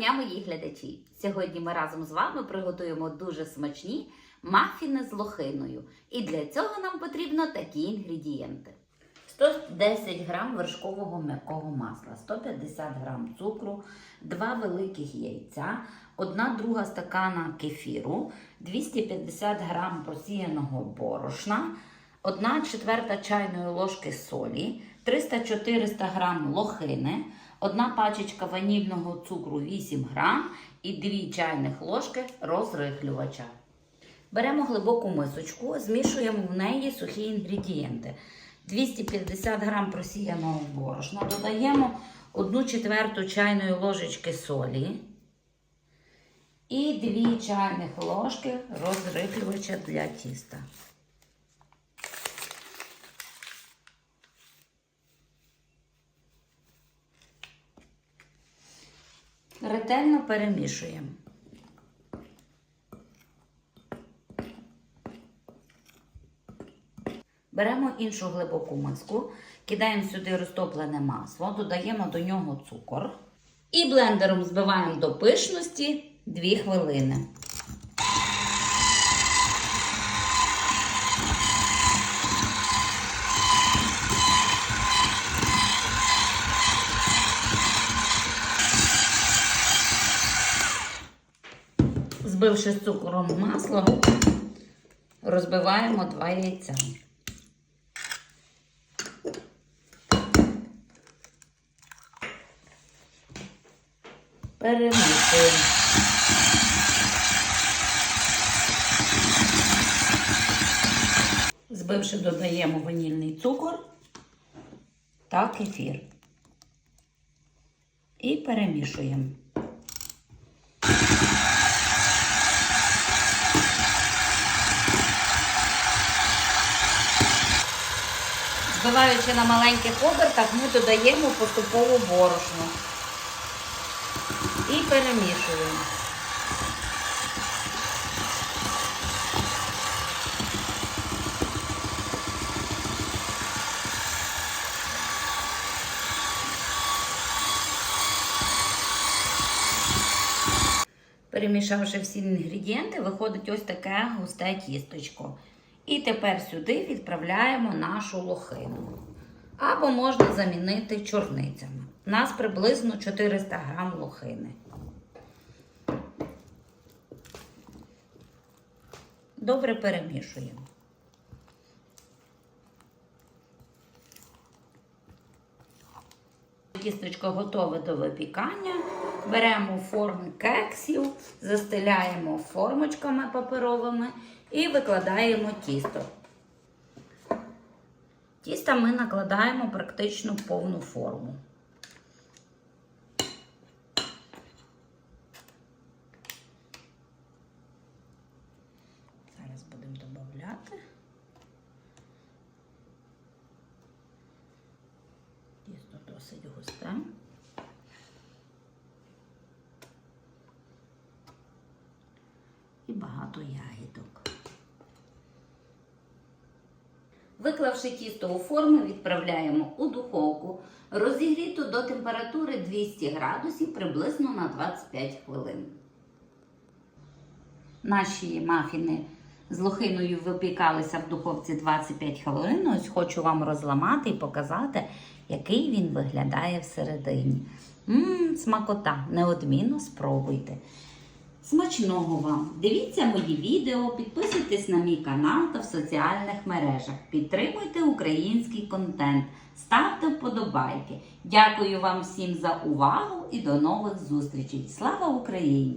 дня, мої глядачі! Сьогодні ми разом з вами приготуємо дуже смачні мафіни з лохиною. І для цього нам потрібно такі інгредієнти: 110 грам вершкового м'якого масла, 150 грам цукру, 2 великих яйця, 1 друга стакана кефіру, 250 грам просіяного борошна, 1 четверта чайної ложки солі, 300-400 грам лохини, 1 пачечка ванільного цукру 8 грам і 2 чайних ложки розрихлювача. Беремо глибоку мисочку, змішуємо в неї сухі інгредієнти. 250 грам просіяного борошна, додаємо 1 четверту чайної ложечки солі і 2 чайних ложки розрихлювача для тіста. Ретельно перемішуємо. Беремо іншу глибоку миску, кидаємо сюди розтоплене масло, додаємо до нього цукор і блендером збиваємо до пишності 2 хвилини. Збивши з цукром масло, розбиваємо два яйця. Перемішуємо. Збивши, додаємо ванільний цукор та кефір. І перемішуємо. Збиваючи на маленьких обертах, ми додаємо поступово борошно і перемішуємо. Перемішавши всі інгредієнти, виходить ось таке густе тісточко. І тепер сюди відправляємо нашу лохину. Або можна замінити чорницями. У нас приблизно 400 грам лохини. Добре перемішуємо. Тісточко готове до випікання. Беремо форми кексів, застеляємо формочками паперовими і викладаємо тісто. Тіста ми накладаємо практично повну форму. Зараз будемо додати. Тісто досить густе. І багато ягідок. Виклавши тісто у форми, відправляємо у духовку, розігріту до температури 200 градусів приблизно на 25 хвилин. Наші мафіни з лохиною випікалися в духовці 25 хвилин. Ось хочу вам розламати і показати, який він виглядає всередині. Ммм, смакота, неодмінно спробуйте. Смачного вам! Дивіться мої відео, підписуйтесь на мій канал та в соціальних мережах. Підтримуйте український контент, ставте вподобайки. Дякую вам всім за увагу і до нових зустрічей. Слава Україні!